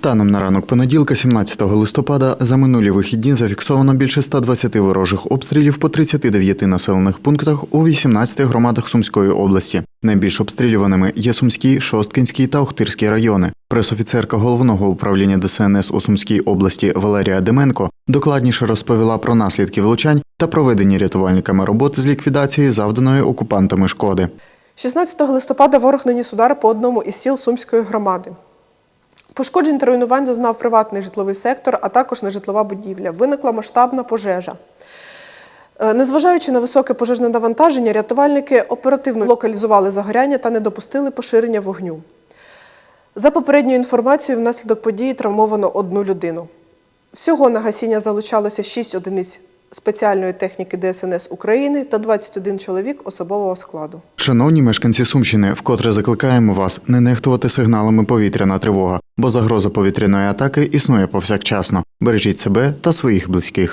Станом на ранок понеділка, 17 листопада, за минулі вихідні зафіксовано більше 120 ворожих обстрілів по 39 населених пунктах у 18 громадах Сумської області. Найбільш обстрілюваними є Сумський, Шосткинський та Охтирський райони. Пресофіцерка головного управління ДСНС у Сумській області Валерія Деменко докладніше розповіла про наслідки влучань та проведені рятувальниками роботи з ліквідації завданої окупантами шкоди. 16 листопада ворог наніс удари по одному із сіл Сумської громади. Пошкоджень та руйнувань зазнав приватний житловий сектор, а також нежитлова будівля. Виникла масштабна пожежа. Е, Незважаючи на високе пожежне навантаження, рятувальники оперативно локалізували загоряння та не допустили поширення вогню. За попередньою інформацією, внаслідок події травмовано одну людину. Всього на гасіння залучалося 6 одиниць спеціальної техніки ДСНС України та 21 чоловік особового складу. Шановні мешканці Сумщини, вкотре закликаємо вас не нехтувати сигналами повітряна тривога, бо загроза повітряної атаки існує повсякчасно. Бережіть себе та своїх близьких.